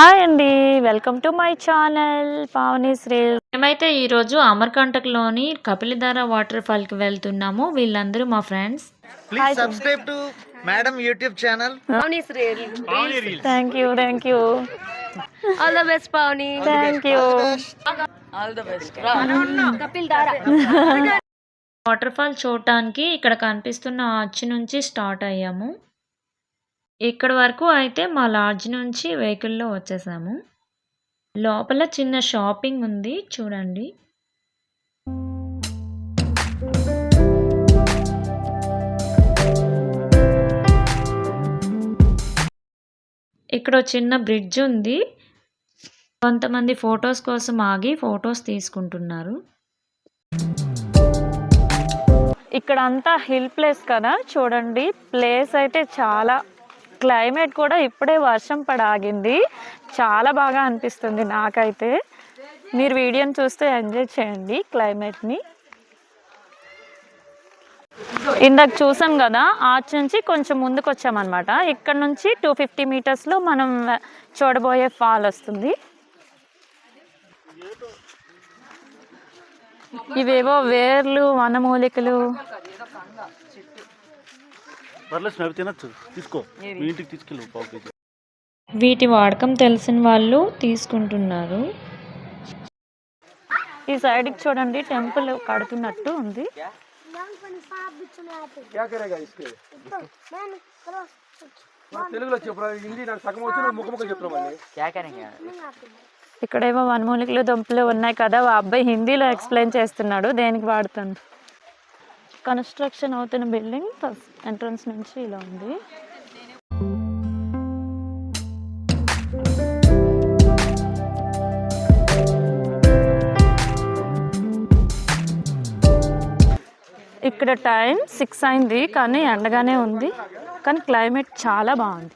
Hi అండి welcome to my channel Pavani Sri మేమైతే ఈరోజు అమర్కంటక్లోని కపిలిధార వాటర్ ఫాల్కి వెళ్తున్నాము వీళ్ళందరూ మా friends Please subscribe to Madam YouTube channel. Pawni's real. Thank you thank you All the best, Pawni. Thank you the best. Kapil Dara. Waterfall చూడటానికి ఇక్కడ కనిపిస్తున్న ఆర్చ్ నుంచి స్టార్ట్ అయ్యాము ఇక్కడ వరకు అయితే మా లాడ్జ్ నుంచి వెహికల్లో వచ్చేసాము. లోపల చిన్న షాపింగ్ ఉంది చూడండి. ఇక్కడ చిన్న బ్రిడ్జ్ ఉంది. కొంతమంది ఫొటోస్ కోసం ఆగి ఫొటోస్ తీసుకుంటున్నారు. ఇక్కడ అంతా హిల్ ప్లేస్ కదా చూడండి. ప్లేస్ అయితే చాలా క్లైమేట్ కూడా ఇప్పుడే వర్షం పడాగింది. ఆగింది చాలా బాగా అనిపిస్తుంది నాకైతే. మీరు వీడియోని చూస్తే ఎంజాయ్ చేయండి క్లైమేట్ని. ఇందాక చూసాం కదా ఆర్చ్ నుంచి కొంచెం ముందుకు వచ్చామన్నమాట ఇక్కడ నుంచి టూ ఫిఫ్టీ మీటర్స్లో మనం చూడబోయే ఫాల్ వస్తుంది. ఇవేవో వేర్లు వనమూలికలు. పర్లేదు అవి తినచ్చు. తీసుకో. మీ ఇంటికి తీసుకెళ్ళు పావు కేజీ. వీటి వాడకం తెలిసిన వాళ్ళు తీసుకుంటున్నారు. ఈ సైడ్కి చూడండి టెంపుల్ కడుతున్నట్టు ఉంది. తెలుగులో చెప్పు హిందీ నాకు సగం వచ్చి ముఖ ముఖం చెప్తున్నా మళ్ళీ. ఇక్కడేమో వనమూలికలు దుంపలు ఉన్నాయి కదా ఆ అబ్బాయి హిందీలో ఎక్స్ప్లెయిన్ చేస్తున్నాడు దేనికి వాడుతుంది కన్స్ట్రక్షన్ అవుతున్న బిల్డింగ్ ఫస్ట్ ఎంట్రన్స్ నుంచి ఇలా ఉంది. ఇక్కడ టైం సిక్స్ అయింది కానీ ఎండగానే ఉంది కానీ క్లైమేట్ చాలా బాగుంది.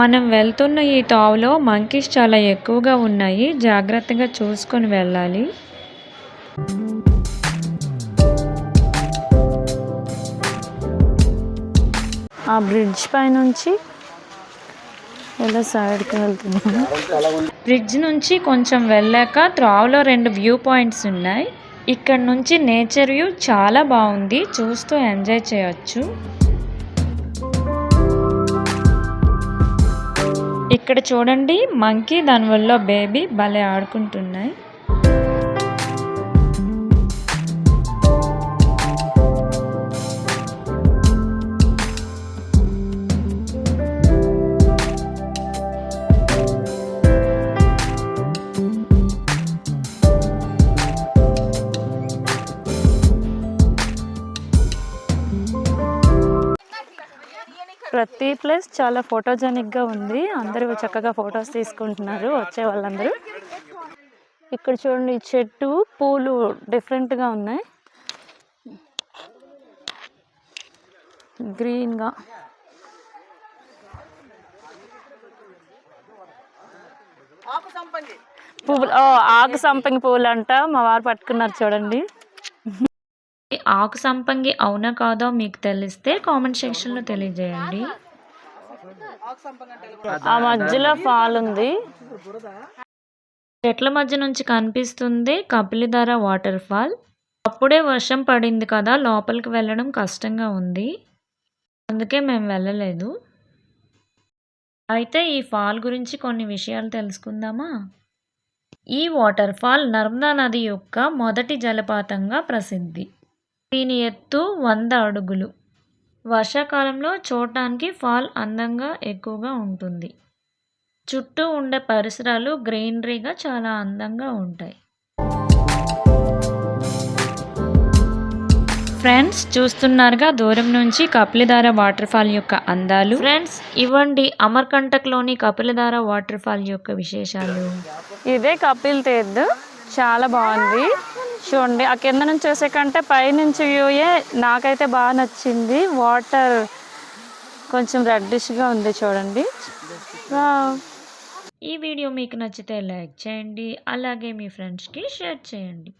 మనం వెళ్తున్న ఈ తావులో మంకీస్ చాలా ఎక్కువగా ఉన్నాయి జాగ్రత్తగా చూసుకొని వెళ్ళాలి. ఆ బ్రిడ్జ్ పైనుంచి ఇలా సైడ్కి వెళ్తున్నాము బ్రిడ్జ్ నుంచి కొంచెం వెళ్ళాక త్రావులో రెండు వ్యూ పాయింట్స్ ఉన్నాయి. ఇక్కడ నుంచి నేచర్ వ్యూ చాలా బాగుంది. చూస్తూ ఎంజాయ్ చేయొచ్చు. ఇక్కడ చూడండి మంకీ దాని వల్ల బేబీ భలే ఆడుకుంటున్నాయి. ప్రతి ప్లేస్ చాలా ఫోటోజెనిక్గా ఉంది. అందరూ చక్కగా ఫొటోస్ తీసుకుంటున్నారు వచ్చే వాళ్ళందరూ. ఇక్కడ చూడండి చెట్టు పూలు డిఫరెంట్గా ఉన్నాయి గ్రీన్గా పువ్వులు ఓ ఆకు సంపంగి పువ్వులు అంట మా వారు పట్టుకున్నారు చూడండి. ఆకు సంపంగి అవునా కాదో మీకు తెలిస్తే కామెంట్ సెక్షన్లో తెలియజేయండి. ఆ మధ్యలో ఫాల్ ఉంది. చెట్ల మధ్య నుంచి కనిపిస్తుంది కపిలిధార వాటర్ ఫాల్. అప్పుడే వర్షం పడింది కదా లోపలికి వెళ్ళడం కష్టంగా ఉంది. అందుకే మేము వెళ్ళలేదు. అయితే ఈ ఫాల్ గురించి కొన్ని విషయాలు తెలుసుకుందామా? ఈ వాటర్ ఫాల్ నర్మదా నది యొక్క మొదటి జలపాతంగా ప్రసిద్ధి. దీని ఎత్తు వంద అడుగులు. వర్షాకాలంలో చూడటానికి ఫాల్ అందంగా ఎక్కువగా ఉంటుంది. చుట్టూ ఉండే పరిసరాలు గ్రీనరీగా చాలా అందంగా ఉంటాయి. ఫ్రెండ్స్ చూస్తున్నారుగా దూరం నుంచి కపిలిధార వాటర్ ఫాల్ యొక్క అందాలు. ఫ్రెండ్స్ ఇవ్వండి అమర్కంటక్లోని కపిలధార వాటర్ ఫాల్ యొక్క విశేషాలు. ఇదే కపిల్ తీర్థ్. చాలా బాగుంది. చూడండి. ఆ కింద నుంచి చూసే కంటే పైనుంచి వ్యూయే నాకైతే బాగా నచ్చింది. వాటర్ కొంచెం రెడ్డిష్గా ఉంది చూడండి. ఈ వీడియో మీకు నచ్చితే లైక్ చేయండి. అలాగే మీ ఫ్రెండ్స్కి షేర్ చేయండి.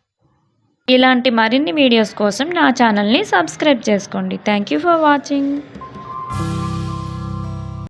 ఇలాంటి మరిన్ని వీడియోస్ కోసం నా ఛానల్ని సబ్స్క్రైబ్ చేసుకోండి. Thank you for watching.